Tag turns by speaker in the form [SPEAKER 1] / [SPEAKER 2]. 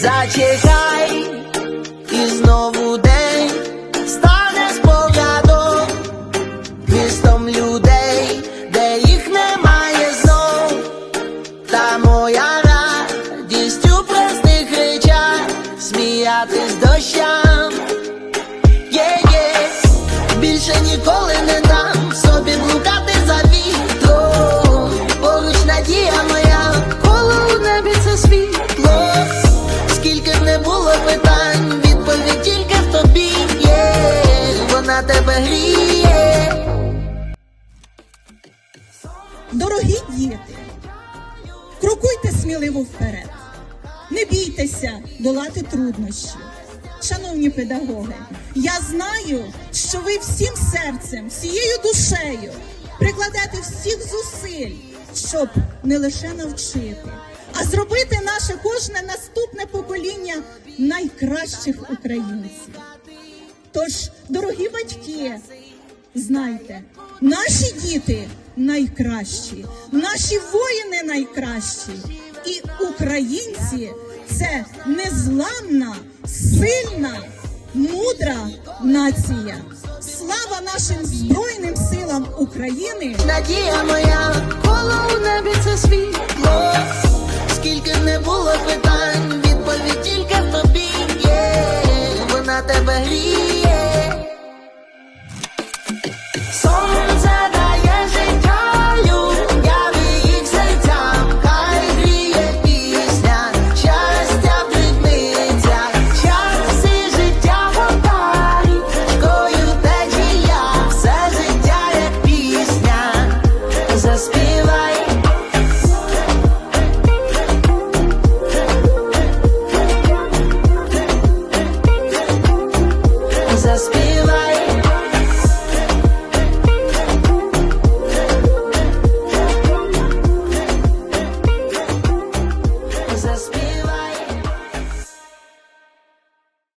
[SPEAKER 1] Зачекай, і знову день стане спогадом містом людей, де їх немає знов. Та моя радість у простих речах сміятись дощам.
[SPEAKER 2] Крокуйте сміливо вперед. Не бійтеся долати труднощі. Шановні педагоги, я знаю, що ви всім серцем, всією душею прикладете всіх зусиль, щоб не лише навчити, а зробити наше кожне наступне покоління найкращих українців. Тож, дорогі батьки, знайте, наші діти найкращі, наші воїни найкращі, і українці це незламна, сильна, мудра нація. Слава нашим Збройним силам України!
[SPEAKER 1] Надія моя, коло у небі це світло. Скільки не було питань, відповідь тільки в тобі є. Вона тебе гріє. заспівай.